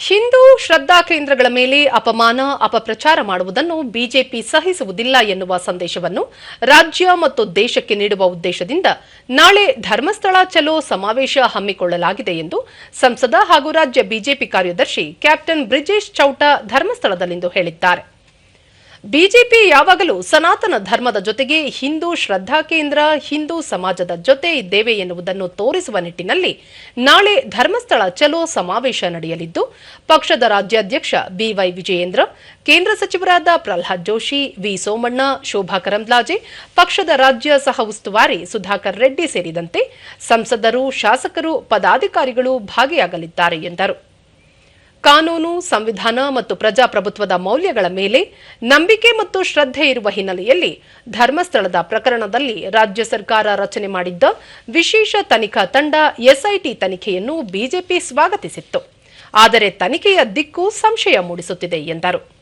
ಹಿಂದೂ ಶ್ರದ್ಧಾ ಕೇಂದ್ರಗಳ ಮೇಲೆ ಅಪಮಾನ, ಅಪಪ್ರಚಾರ ಮಾಡುವುದನ್ನು ಬಿಜೆಪಿ ಸಹಿಸುವುದಿಲ್ಲ ಎನ್ನುವ ಸಂದೇಶವನ್ನು ರಾಜ್ಯ ಮತ್ತು ದೇಶಕ್ಕೆ ನೀಡುವ ಉದ್ದೇಶದಿಂದ ನಾಳೆ ಧರ್ಮಸ್ಥಳ ಚಲೋ ಸಮಾವೇಶ ಹಮ್ಮಿಕೊಳ್ಳಲಾಗಿದೆ ಎಂದು ಸಂಸದ ಹಾಗೂ ರಾಜ್ಯ ಬಿಜೆಪಿ ಕಾರ್ಯದರ್ಶಿ ಕ್ಯಾಪ್ಟನ್ ಬ್ರಿಜೇಶ್ ಚೌಟ ಧರ್ಮಸ್ಥಳದಲ್ಲಿಂದು ಹೇಳಿದ್ದಾರೆ. ಬಿಜೆಪಿ ಯಾವಾಗಲೂ ಸನಾತನ ಧರ್ಮದ ಜೊತೆಗೆ ಹಿಂದೂ ಶ್ರದ್ಧಾ ಕೇಂದ್ರ, ಹಿಂದೂ ಸಮಾಜದ ಜೊತೆ ಇದ್ದೇವೆ ಎನ್ನುವುದನ್ನು ತೋರಿಸುವ ನಿಟ್ಟಿನಲ್ಲಿ ನಾಳೆ ಧರ್ಮಸ್ಥಳ ಚಲೋ ಸಮಾವೇಶ ನಡೆಯಲಿದ್ದು, ಪಕ್ಷದ ರಾಜ್ಯಾಧ್ಯಕ್ಷ ಬಿವೈ ವಿಜಯೇಂದ್ರ, ಕೇಂದ್ರ ಸಚಿವರಾದ ಪ್ರಹ್ಲಾದ್ ಜೋಶಿ, ವಿ. ಸೋಮಣ್ಣ, ಶೋಭಾ ಕರಂದ್ಲಾಜೆ, ಪಕ್ಷದ ರಾಜ್ಯ ಸಹ ಉಸ್ತುವಾರಿ ಸುಧಾಕರ್ ರೆಡ್ಡಿ ಸೇರಿದಂತೆ ಸಂಸದರು, ಶಾಸಕರು, ಪದಾಧಿಕಾರಿಗಳು ಭಾಗಿಯಾಗಲಿದ್ದಾರೆ ಎಂದರು. ಕಾನೂನು, ಸಂವಿಧಾನ ಮತ್ತು ಪ್ರಜಾಪ್ರಭುತ್ವದ ಮೌಲ್ಯಗಳ ಮೇಲೆ ನಂಬಿಕೆ ಮತ್ತು ಶ್ರದ್ಧೆ ಇರುವ ಹಿನ್ನೆಲೆಯಲ್ಲಿ ಧರ್ಮಸ್ಥಳದ ಪ್ರಕರಣದಲ್ಲಿ ರಾಜ್ಯ ಸರ್ಕಾರ ರಚನೆ ಮಾಡಿದ್ದ ವಿಶೇಷ ತನಿಖಾ ತಂಡ ಎಸ್ಐಟಿ ತನಿಖೆಯನ್ನು ಬಿಜೆಪಿ ಸ್ವಾಗತಿಸಿತ್ತು. ಆದರೆ ತನಿಖೆಯ ದಿಕ್ಕು ಸಂಶಯ ಮೂಡಿಸುತ್ತಿದೆ ಎಂದರು.